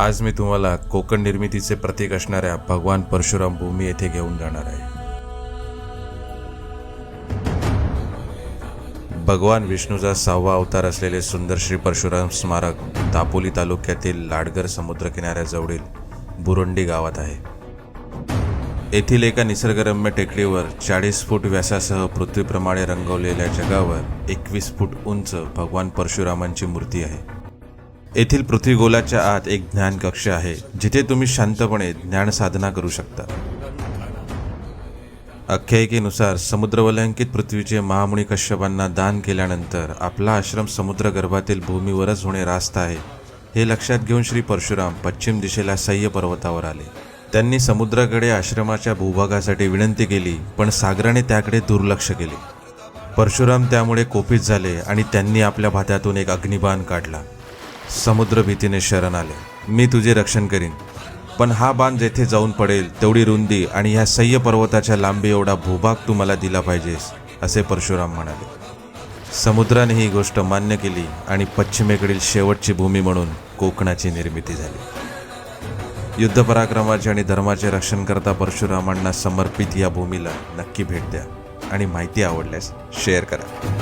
आज मी तुम्हाला कोकण निर्मितीचे प्रतीक असणाऱ्या भगवान परशुराम भूमी येथे घेऊन जाणार आहे. भगवान विष्णूचा सहावा अवतार असलेले सुंदर श्री परशुराम स्मारक दापोली तालुक्यातील लाडगर समुद्र किनाऱ्याजवळील बुरुंडी गावात आहे. येथील एका निसर्गरम्य टेकडीवर चाळीस फूट व्यासासह पृथ्वीप्रमाणे रंगवलेल्या जगावर एकवीस फूट उंच भगवान परशुरामांची मूर्ती आहे. येथील पृथ्वीगोलाच्या आत एक ज्ञान कक्ष आहे जिथे तुम्ही शांतपणे ज्ञान साधना करू शकता. आख्यायिकेनुसार समुद्रवलंकित पृथ्वीचे महामुनी कश्यपांना दान केल्यानंतर आपला आश्रम समुद्रगर्भातील भूमीवरच होणे रास्त आहे हे लक्षात घेऊन श्री परशुराम पश्चिम दिशेला सह्य पर्वतावर आले. त्यांनी समुद्राकडे आश्रमाच्या भूभागासाठी विनंती केली पण सागराने त्याकडे दुर्लक्ष केले. परशुराम त्यामुळे कोपित झाले आणि त्यांनी आपल्या भात्यातून एक अग्निबाण काढला. समुद्र भीतीने शरण आले. मी तुझे रक्षण करीन. पण हा बाण जेथे जाऊन पडेल तेवढी रुंदी आणि ह्या सह्य पर्वताच्या लांबी एवढा भूभाग तू मला दिला पाहिजेस असे परशुराम म्हणाले. समुद्राने ही गोष्ट मान्य केली आणि पश्चिमेकडील शेवटची भूमी म्हणून कोकणाची निर्मिती झाली. युद्ध पराक्रमाचे आणि धर्माचे रक्षण करता परशुरामांना समर्पित या भूमीला नक्की भेट द्या आणि माहिती आवडल्यास शेअर करा.